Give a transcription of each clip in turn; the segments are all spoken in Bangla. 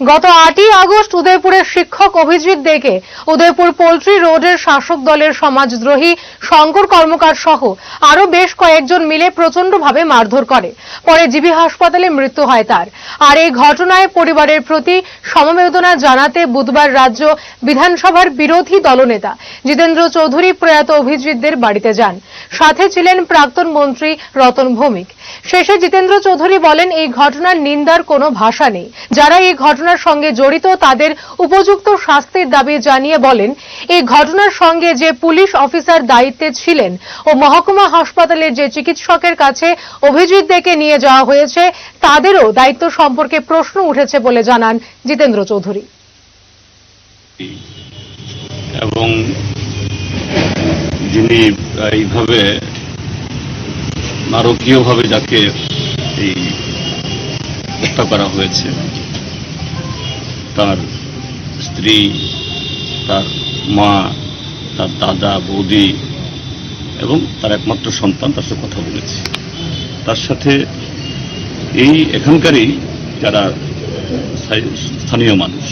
গত আটই আগস্ট উদয়পুরের শিক্ষক অভিজিৎ দেকে উদয়পুর পোলট্রি রোডের শাসক দলের সমাজদ্রোহী শঙ্কর কর্মকার সহ আরও বেশ কয়েকজন মিলে প্রচণ্ডভাবে মারধর করে। পরে জিবি হাসপাতালে মৃত্যু হয় তার। আর এই ঘটনায় পরিবারের প্রতি সমবেদনা জানাতে বুধবার রাজ্য বিধানসভার বিরোধী দলনেতা জিতেন্দ্র চৌধুরী প্রয়াত অভিজিৎদের বাড়িতে যান। সাথে ছিলেন প্রাক্তন মন্ত্রী রতন ভৌমিক। শেষে জিতেন্দ্র চৌধুরী বলেন, এই ঘটনার নিন্দার কোনো ভাষা নেই। যারা এই ঘটনার সঙ্গে জড়িত, তাদের উপযুক্ত শাস্তির দাবি জানিয়ে বলেন, এই ঘটনার সঙ্গে যে পুলিশ অফিসার দায়িত্বে ছিলেন ও মহকুমা হাসপাতালের যে চিকিৎসকের কাছে অভিজিৎ দেকে নিয়ে যাওয়া হয়েছে, তাদেরও দায়িত্ব সম্পর্কে প্রশ্ন উঠেছে বলে জানান জিতেন্দ্র চৌধুরী এবং যিনি এইভাবে নারকীয়ভাবে যাকে এই হত্যা করা হয়েছে, তার স্ত্রী, তার মা, তার দাদা, বৌদি এবং তার একমাত্র সন্তান তার সাথে কথা বলেছে। তার সাথে এই এখানকারই যারা স্থানীয় মানুষ,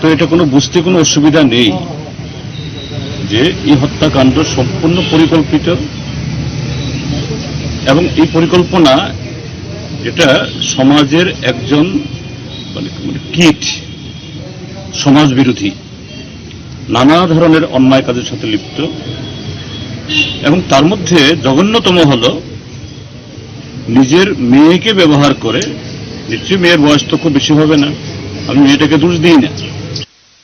তো এটা কোনো বুঝতে কোনো অসুবিধা নেই। যে এই হত্যাকাণ্ড সম্পূর্ণ পরিকল্পিত এবং এই পরিকল্পনা এটা সমাজের একজন মানে কিট সমাজ বিরোধী নানা ধরনের অন্যায় কাজের সাথে লিপ্ত এবং তার মধ্যে জঘন্যতম হল নিজের মেয়েকে ব্যবহার করে, নিশ্চয়ই মেয়ের বয়স তো খুব বেশি হবে না, আমি মেয়েটাকে দোষ দিই না।